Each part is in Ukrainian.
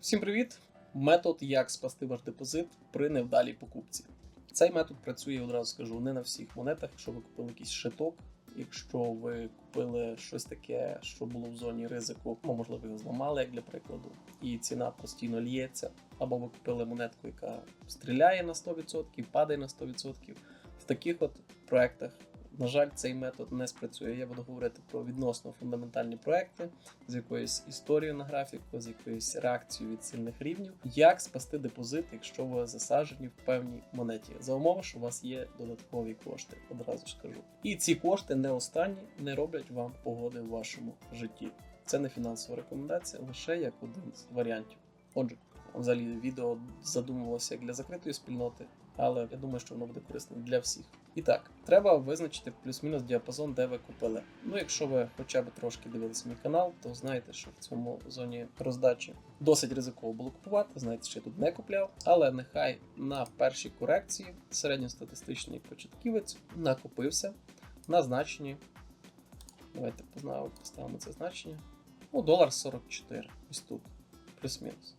Всім привіт! Метод, як спасти ваш депозит при невдалій покупці. Цей метод працює одразу скажу не на всіх монетах. Якщо ви купили якийсь шиток, якщо ви купили щось таке, що було в зоні ризику, ну, можливо, його зламали, як для прикладу, і ціна постійно лється, або ви купили монетку, яка стріляє на 100%, падає на 100%. В таких от проектах, на жаль, цей метод не спрацює. Я буду говорити про відносно фундаментальні проекти з якоюсь історією на графіку, з якоюсь реакцією від сильних рівнів. Як спасти депозит, якщо ви засаджені в певній монеті, за умови, що у вас є додаткові кошти, одразу скажу. І ці кошти не останні не роблять вам погоди в вашому житті. Це не фінансова рекомендація, лише як один з варіантів. Отже, взагалі відео задумувалося як для закритої спільноти, але я думаю, що воно буде корисним для всіх. І так, треба визначити плюс-мінус діапазон, де ви купили. Ну, якщо ви хоча б трошки дивилися мій канал, то знаєте, що в цьому зоні роздачі досить ризиково було купувати. Знаєте, що я тут не купляв, але нехай на першій корекції середньостатистичний початківець накопився на значенні. Давайте поставимо це значення. Ну, долар 44. Ось тут. Плюс-мінус.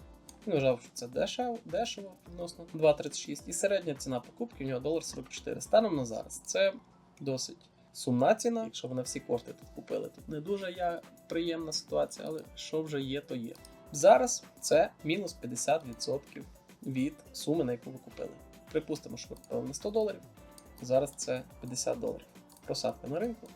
Він вважав, що це дешево, дешево відносно 2,36. І середня ціна покупки у нього долар 44. Станом на зараз. Це досить сумна ціна. Якщо ви на всі кошти тут купили, тут не дуже я приємна ситуація, але що вже є, то є. Зараз це мінус 50% від суми, на яку ви купили. Припустимо, що ви купили на 100 доларів. Зараз це 50 доларів. Просадка на ринку,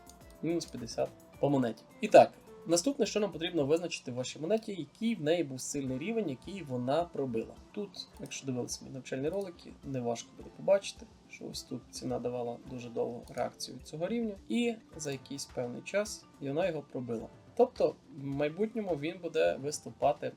мінус 50 по монеті. І так, Наступне, що нам потрібно визначити в вашій монеті, який в неї був сильний рівень, який вона пробила. Тут, якщо дивилися мої навчальні ролики, не важко буде побачити, що ось тут ціна давала дуже довгу реакцію цього рівня, і за якийсь певний час вона його пробила. Тобто, в майбутньому він буде виступати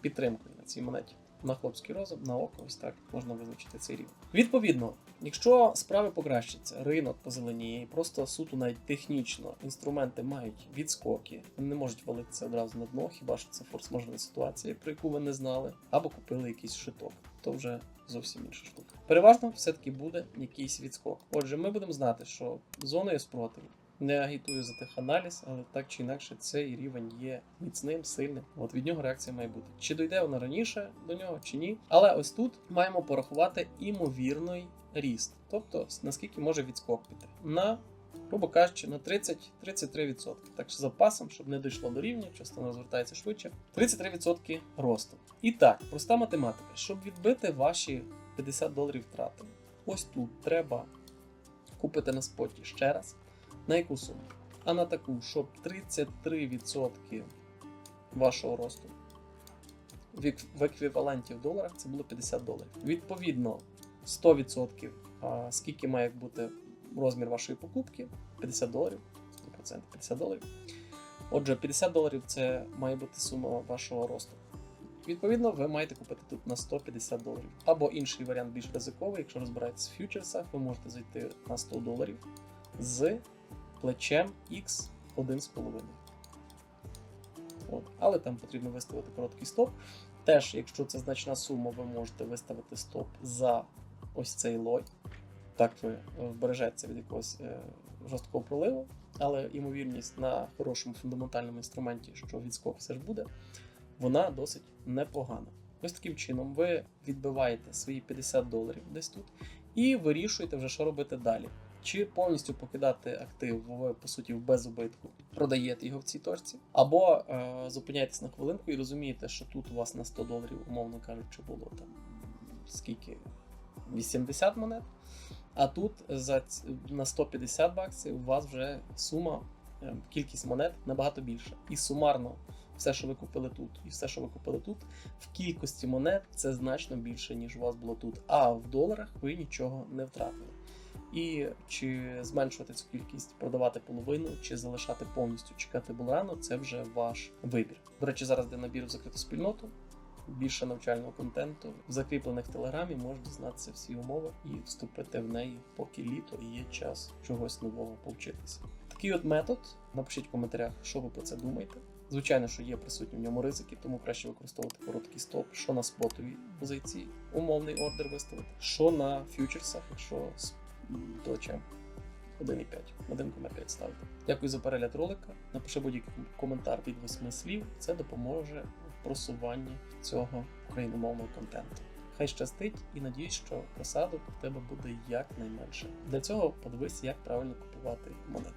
підтримкою на цій монеті. На хлопський розум, на око, ось так можна визначити цей рівень. Відповідно, якщо справи покращаться, ринок позеленіє, просто суто навіть технічно інструменти мають відскоки, вони не можуть валитися одразу на дно, хіба що це форс-мажорна ситуація, про яку ви не знали, або купили якийсь шиток, то вже зовсім інша штука. Переважно все-таки буде якийсь відскок. Отже, ми будемо знати, що зоною спротиву не агітую за теханаліз, але так чи інакше цей рівень є міцним, сильним. От від нього реакція має бути. Чи дойде вона раніше до нього, чи ні. Але ось тут маємо порахувати імовірний ріст, тобто наскільки може відскок піти. На, грубо кажучи, на 30-33%. Так що запасом, щоб не дійшло до рівня, частина розвертається швидше. 33% росту. І так, проста математика. Щоб відбити ваші 50 доларів втрати, ось тут треба купити на споті ще раз. На яку суму? А на таку, щоб 33% вашого росту в еквіваленті в доларах це було 50 доларів. Відповідно, 100% скільки має бути розмір вашої покупки? 50 доларів. 100% 50 доларів. Отже, 50 доларів це має бути сума вашого росту. Відповідно, ви маєте купити тут на 150 доларів. Або інший варіант більш ризиковий, якщо розбираєтесь в фьючерсах, ви можете зайти на 100 доларів з плечем X 1,5. От. Але там потрібно виставити короткий стоп. Теж, якщо це значна сума, ви можете виставити стоп за ось цей лой. Так ви вбережеться від якогось е, жорсткого проливу, але ймовірність на хорошому фундаментальному інструменті, що відскок все ж буде, вона досить непогана. Ось таким чином ви відбиваєте свої 50 доларів десь тут і вирішуєте вже, що робити далі. Чи повністю покидати актив в по суті в безубитку, продаєте його в цій точці, або е, зупиняєтесь на хвилинку і розумієте, що тут у вас на 100 доларів, умовно кажучи, було там скільки 80 монет, а тут за на 150 баксів у вас вже сума, е, кількість монет набагато більша. І сумарно все, що ви купили тут, і все, що ви купили тут, в кількості монет це значно більше, ніж у вас було тут. А в доларах ви нічого не втратили. І чи зменшувати цю кількість, продавати половину, чи залишати повністю чекати булрану, це вже ваш вибір. До речі, зараз де набір в закриту спільноту. Більше навчального контенту в закріплених телеграмі можна дізнатися всі умови і вступити в неї, поки літо і є час чогось нового повчитися. Такий от метод. Напишіть в коментарях, що ви про це думаєте. Звичайно, що є присутні в ньому ризики, тому краще використовувати короткий стоп, що на спотовій позиції, умовний ордер виставити, що на фьючерсах, якщо з чим? 1,5, 1,5 ставте. Дякую за перегляд ролика. Напиши будь-який коментар від восьми слів. Це допоможе в просуванні цього україномовного контенту. Хай щастить і надіюсь, що посадок у тебе буде якнайменше. Для цього подивись, як правильно купувати монети.